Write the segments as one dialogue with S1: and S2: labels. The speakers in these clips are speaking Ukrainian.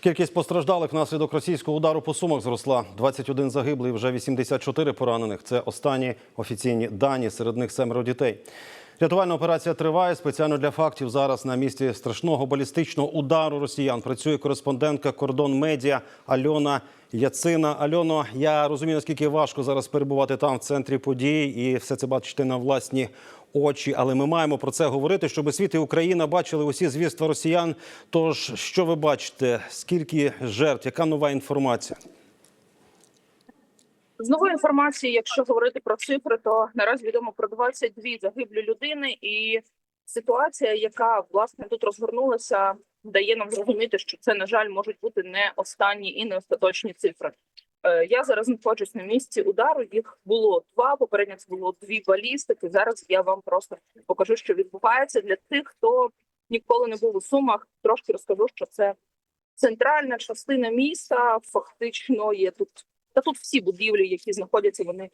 S1: Кількість постраждалих внаслідок російського удару по сумах зросла. 21 загиблий, вже 84 поранених. Це останні офіційні дані. Серед них семеро дітей. Рятувальна операція триває. Спеціально для фактів зараз на місці страшного балістичного удару росіян працює кореспондентка кордон медіа Альона Яцина. Альоно, я розумію, наскільки важко зараз перебувати там в центрі подій і все це бачити на власні очі. Але ми маємо про це говорити, щоб світ і Україна бачили усі звірства росіян. Тож, що ви бачите? Скільки жертв? Яка нова інформація?
S2: З нової інформації, якщо говорити про цифри, то наразі відомо про 22 загиблі людини, і ситуація, яка власне тут розгорнулася, дає нам зрозуміти, що це на жаль можуть бути не останні і не остаточні цифри. Е, Я зараз знаходжусь на місці удару. Їх було два. Попередньо це було дві балістики. Зараз я вам просто покажу, що відбувається для тих, хто ніколи не був у сумах. Трошки розкажу, що це центральна частина міста. Фактично є тут та тут всі будівлі, які знаходяться, вони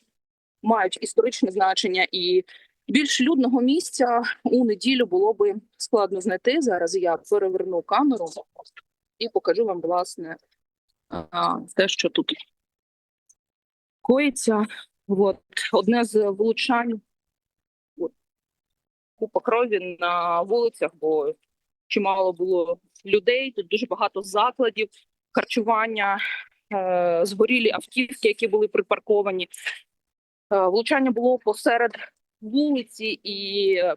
S2: мають історичне значення, і більш людного місця у неділю було би складно знайти. Зараз я переверну камеру і покажу вам власне те, що тут коїться. От одне з влучань от, купа крові на вулицях, бо чимало було людей. Тут дуже багато закладів харчування згорілі автівки, які були припарковані. Е, Влучання було посеред вулиці, і е,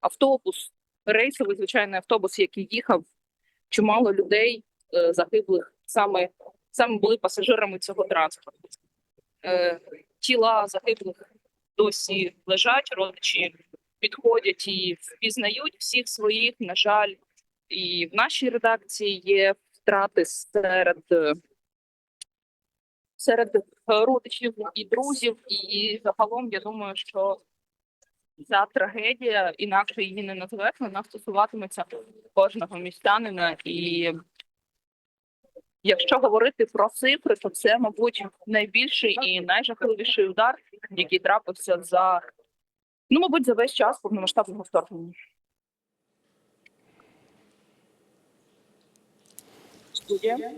S2: автобус, рейсовий звичайний автобус, який їхав, чимало людей е, загиблих саме, саме були пасажирами цього транспорту. Е, Тіла загиблих досі лежать, родичі підходять і впізнають всіх своїх. На жаль, і в нашій редакції є втрати серед е, серед е, родичів і друзів, і загалом я думаю, що ця трагедія інакше її не назвеш, вона стосуватиметься кожного містянина. І якщо говорити про цифри, то це, мабуть, найбільший і найжахливіший удар, який трапився за ну, мабуть, за весь час повномасштабного вторгнення. Студія.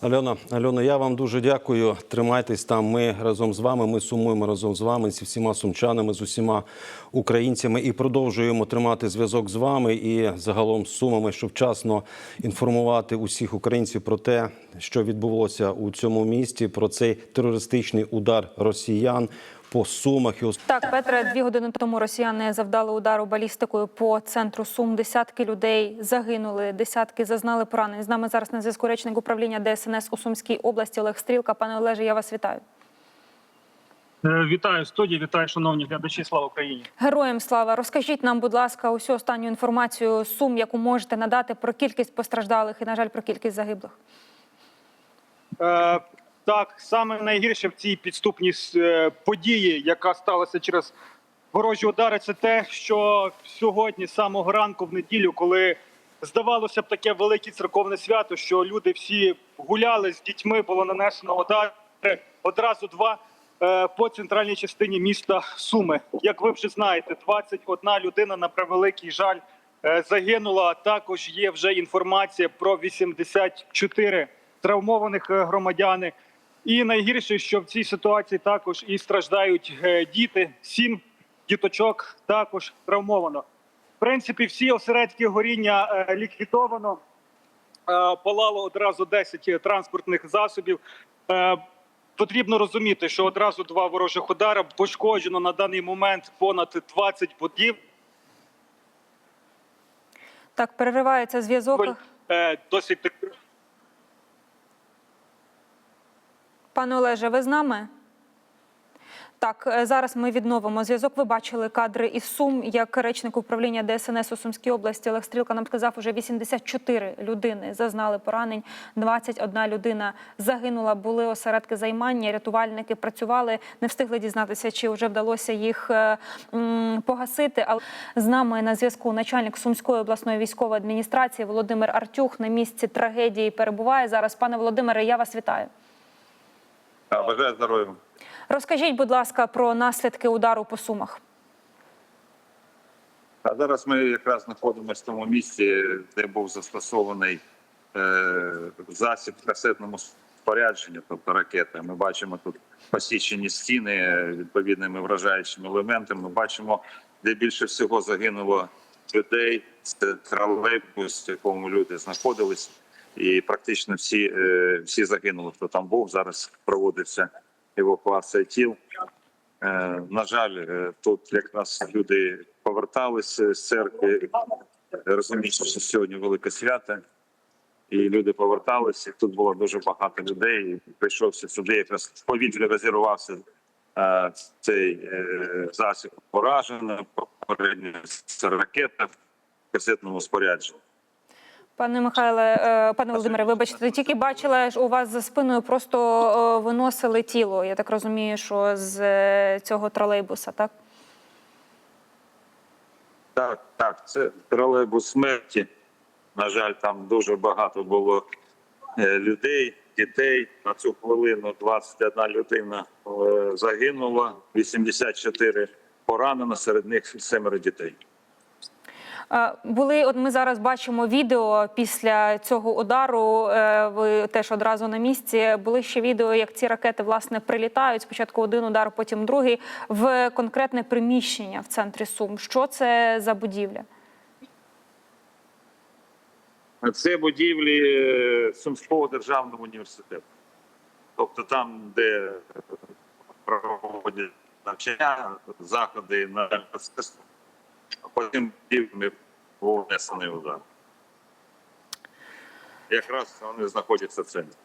S1: Альона, Альона, я вам дуже дякую. Тримайтесь там. Ми разом з вами. Ми сумуємо разом з вами, зі всіма сумчанами, з усіма українцями і продовжуємо тримати зв'язок з вами і загалом з сумами, щоб вчасно інформувати усіх українців про те, що відбулося у цьому місті, про цей терористичний удар росіян по сумах. І ос-
S3: Так, Петре, дві години тому росіяни завдали удару балістикою по центру Сум. Десятки людей загинули, десятки зазнали поранень. З нами зараз на зв'язку речник управління ДСНС у Сумській області Олег Стрілка. Пане Олеже, я вас вітаю.
S4: Е, Вітаю студії, вітаю, шановні глядачі. Слава Україні.
S3: Героям слава. Розкажіть нам, будь ласка, усю останню інформацію Сум, яку можете надати про кількість постраждалих і, на жаль, про кількість загиблих.
S4: Так, саме найгірше в цій підступній е, події, яка сталася через ворожі удари, це те, що сьогодні, з самого ранку, в неділю, коли здавалося б таке велике церковне свято, що люди всі гуляли з дітьми, було нанесено удари одразу два е, по центральній частині міста Суми. Як ви вже знаєте, 21 людина на превеликий жаль е, загинула. Також є вже інформація про 84 травмованих громадяни. І найгірше, що в цій ситуації також і страждають е, діти. Сім діточок також травмовано. В принципі, всі осередки горіння е, ліквідовано. Е, Палало одразу 10 транспортних засобів. Потрібно розуміти, що одразу два ворожих удари пошкоджено на даний момент понад 20 будів.
S3: Так, переривається зв'язок.
S4: Досить так-
S3: Пане Олеже, ви з нами? Так, е, зараз ми відновимо зв'язок. Ви бачили кадри із Сум, як речник управління ДСНС у Сумській області Олег Стрілка нам сказав, уже 84 людини зазнали поранень, 21 людина загинула. Були осередки займання, рятувальники працювали, не встигли дізнатися, чи вже вдалося їх е, погасити. Але з нами на зв'язку начальник Сумської обласної військової адміністрації Володимир Артюх на місці трагедії перебуває зараз. Пане Володимире, я вас вітаю.
S5: А, Бажаю здоров'я.
S3: Розкажіть, будь ласка, про наслідки удару по сумах.
S5: А зараз ми якраз знаходимося в тому місці, де був застосований е, засіб в касетному спорядженні, тобто ракети. Ми бачимо тут посічені стіни е, відповідними вражаючими елементами. Ми бачимо, де більше всього загинуло людей. Це тролейбус, в якому люди знаходились, і практично всі, е, всі загинули, хто там був. Зараз проводиться евакуація тіл. Е, На жаль, е, тут якраз люди поверталися з церкви, розуміючи, що сьогодні велике свято, і люди поверталися. Тут було дуже багато людей. Прийшовся сюди, якраз в повітрі розірвався цей засіб поражено, попередньо це ракета в касетному спорядженні.
S3: Пане Михайле, е, пане Володимире, вибачте, тільки бачила, що у вас за спиною просто е, виносили тіло. Я так розумію, що з е, цього тролейбуса, так?
S5: Так, так, це тролейбус смерті. На жаль, там дуже багато було людей, дітей. На цю хвилину 21 людина загинула, 84 поранено, серед них семеро дітей.
S3: Були, от ми зараз бачимо відео після цього удару. е, Ви теж одразу на місці. Були ще відео, як ці ракети власне прилітають. Спочатку один удар, потім другий в конкретне приміщення в центрі Сум. Що це за будівля?
S5: Це будівлі е, Сумського державного університету. Тобто там, де проводять навчання, заходи на мистецтво, а потім був внесений удар. Якраз вони знаходяться в центрі.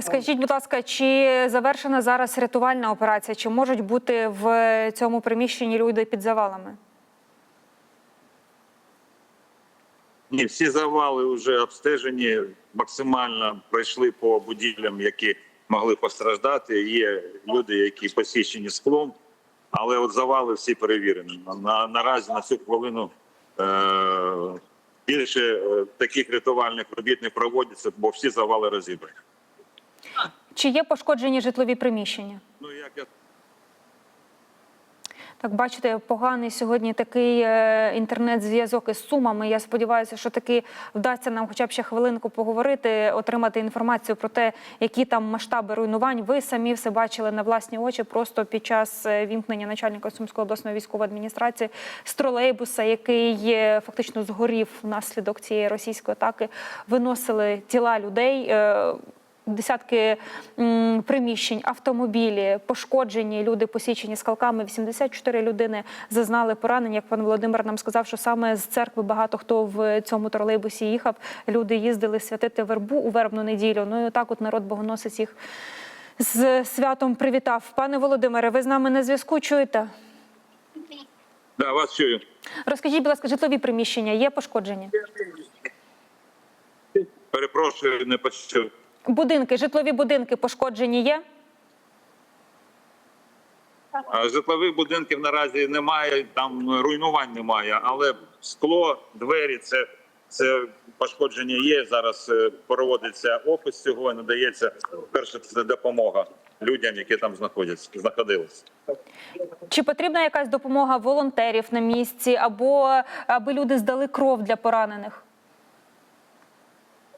S3: Скажіть, будь ласка, чи завершена зараз рятувальна операція? Чи можуть бути в цьому приміщенні люди під завалами?
S5: Ні, всі завали вже обстежені, максимально пройшли по будівлям, які могли постраждати. Є люди, які посічені склом, але от завали всі перевірені. На, наразі на цю хвилину е, більше е, таких рятувальних робіт не проводяться, бо всі завали розібрані.
S3: Чи є пошкоджені житлові приміщення? Так, бачите, поганий сьогодні такий е, інтернет-зв'язок із сумами. Я сподіваюся, що таки вдасться нам хоча б ще хвилинку поговорити, отримати інформацію про те, які там масштаби руйнувань. Ви самі все бачили на власні очі просто під час е, вімкнення начальника Сумської обласної військової адміністрації з тролейбуса, який е, фактично згорів внаслідок цієї російської атаки. Виносили тіла людей. Десятки приміщень, автомобілі, пошкоджені, люди посічені скалками. 84 людини зазнали поранень. Як пан Володимир нам сказав, що саме з церкви багато хто в цьому тролейбусі їхав. Люди їздили святити вербу у вербну неділю. Ну і отак от народ богоносець їх з святом привітав. Пане Володимире, ви з нами на зв'язку чуєте?
S5: да, вас чую.
S3: Розкажіть, будь ласка, житлові приміщення є пошкоджені?
S5: Перепрошую, не почув.
S3: Будинки, житлові будинки пошкоджені є?
S5: Житлових будинків наразі немає, там руйнувань немає, але скло, двері це, це пошкодження є. Зараз е, проводиться опис цього, і надається перше це допомога людям, які там знаходяться, знаходилися.
S3: Чи потрібна якась допомога волонтерів на місці, або аби люди здали кров для поранених?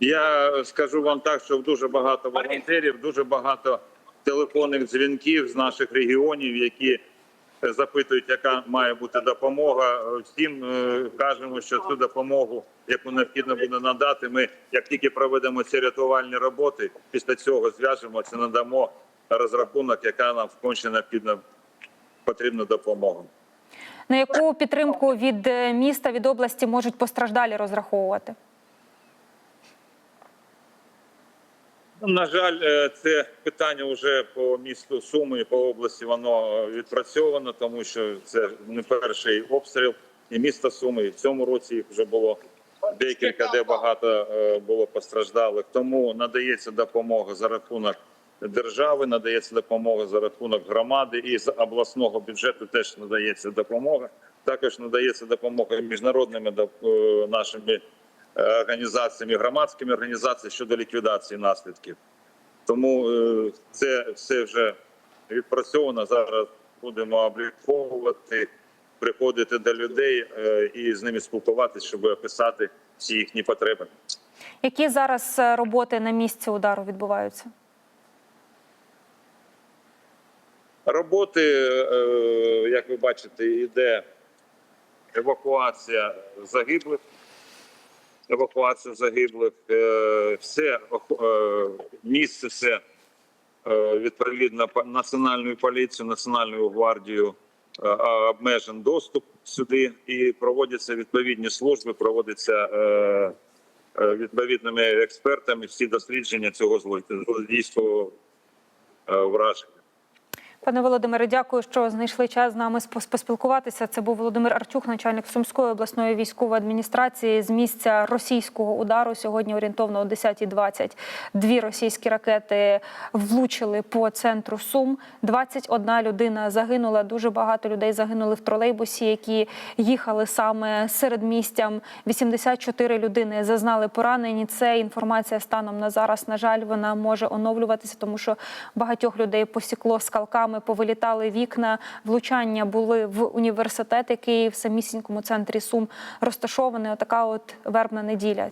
S5: Я скажу вам так, що дуже багато волонтерів, дуже багато телефонних дзвінків з наших регіонів, які е, запитують, яка має бути допомога. Всім е, кажемо, що цю допомогу, яку необхідно буде надати, ми як тільки проведемо ці рятувальні роботи, після цього зв'яжемося, надамо розрахунок, яка нам конче необхідна потрібна допомога.
S3: На яку підтримку від е, міста, від області можуть постраждалі розраховувати?
S5: На жаль, е, це питання вже по місту Суми і по області воно е, відпрацьовано, тому що це не перший обстріл і міста Суми. І в цьому році їх вже було декілька, де багато е, було постраждалих. Тому надається допомога за рахунок держави, надається допомога за рахунок громади, і з обласного бюджету теж надається допомога. Також надається допомога міжнародними нашими організаціями, громадськими організаціями щодо ліквідації наслідків. Тому е, це все вже відпрацьовано. Зараз будемо обліковувати, приходити до людей е, і з ними спілкуватися, щоб описати всі їхні потреби.
S3: Які зараз е, роботи на місці удару відбуваються?
S5: Роботи, е, як ви бачите, йде евакуація загиблих. Евакуація загиблих. Е, Все е, місце все е, відповідно по- національною поліцією, національною гвардією обмежен доступ сюди і проводяться відповідні служби, проводяться відповідними експертами всі дослідження цього злодійського враження.
S3: Пане Володимире, дякую, що знайшли час з нами поспілкуватися. Це був Володимир Артюх, начальник Сумської обласної військової адміністрації з місця російського удару. Сьогодні орієнтовно о 10.20 дві російські ракети влучили по центру Сум. 21 людина загинула. Дуже багато людей загинули в тролейбусі, які їхали саме серед містям. 84 людини зазнали поранені. Це інформація станом на зараз. На жаль, вона може оновлюватися, тому що багатьох людей посікло скалками, повилітали вікна. Влучання були в університет, який в самісінькому центрі Сум розташований. Отака от вербна неділя.